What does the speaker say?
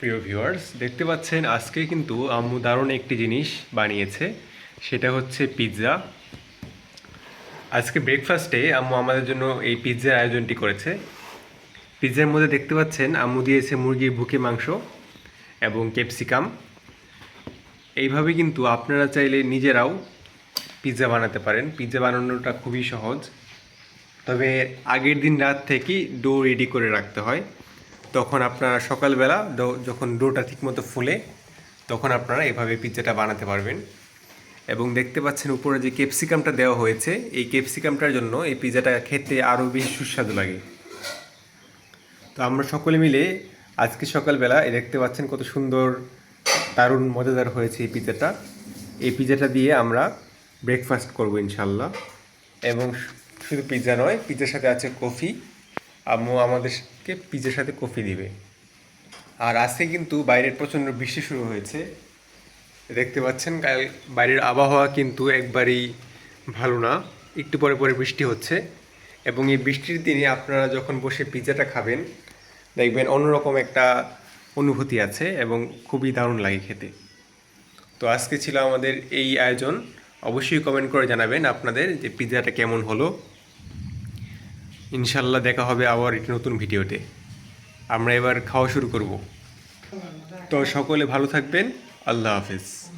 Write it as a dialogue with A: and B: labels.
A: প্রিয় ভিউয়ার্স, দেখতে পাচ্ছেন আজকে কিন্তু আম্মু দারুণ একটি জিনিস বানিয়েছে, সেটা হচ্ছে পিৎজা। আজকে ব্রেকফাস্টে আম্মু আমাদের জন্য এই পিৎজার আয়োজনটি করেছে। পিৎজার মধ্যে দেখতে পাচ্ছেন আম্মু দিয়েছে মুরগির বুকে মাংস এবং ক্যাপসিকাম। এইভাবে কিন্তু আপনারা চাইলে নিজেরাও পিৎজা বানাতে পারেন। পিৎজা বানানোটা খুবই সহজ। তবে আগের দিন রাত থেকেই ডো রেডি করে রাখতে হয়। তখন আপনারা সকালবেলা যখন ডোটা ঠিকমতো ফুলে, তখন আপনারা এভাবে পিৎজাটা বানাতে পারবেন। এবং দেখতে পাচ্ছেন উপরে যে ক্যাপসিকামটা দেওয়া হয়েছে, এই ক্যাপসিকামটার জন্য এই পিৎজাটা খেতে আরও বেশি সুস্বাদু লাগে। তো আমরা সকলে মিলে আজকে সকালবেলা এই দেখতে পাচ্ছেন কত সুন্দর, দারুণ, মজাদার হয়েছে এই পিৎজাটা। এই পিৎজাটা দিয়ে আমরা ব্রেকফাস্ট করব ইনশাল্লাহ। এবং শুধু পিৎজা নয়, পিৎজার সাথে আছে কফি। আম্মু আমাদেরকে পিৎজার সাথে কফি দিবে। আর আজকে কিন্তু বাইরের প্রচণ্ড বৃষ্টি শুরু হয়েছে। দেখতে পাচ্ছেন, কাল বাইরের আবহাওয়া কিন্তু একবারেই ভালো না, একটু পরে পরে বৃষ্টি হচ্ছে। এবং এই বৃষ্টির দিনে আপনারা যখন বসে পিৎজাটা খাবেন, দেখবেন অন্যরকম একটা অনুভূতি আছে এবং খুবই দারুণ লাগে খেতে। তো আজকে ছিল আমাদের এই আয়োজন। অবশ্যই কমেন্ট করে জানাবেন আপনাদের যে পিৎজাটা কেমন হলো। ইনশাল্লাহ দেখা হবে আবার একটি নতুন ভিডিওতে। আমরা এবার খাওয়া শুরু করব। তো সকলে ভালো থাকবেন। আল্লাহ হাফেজ।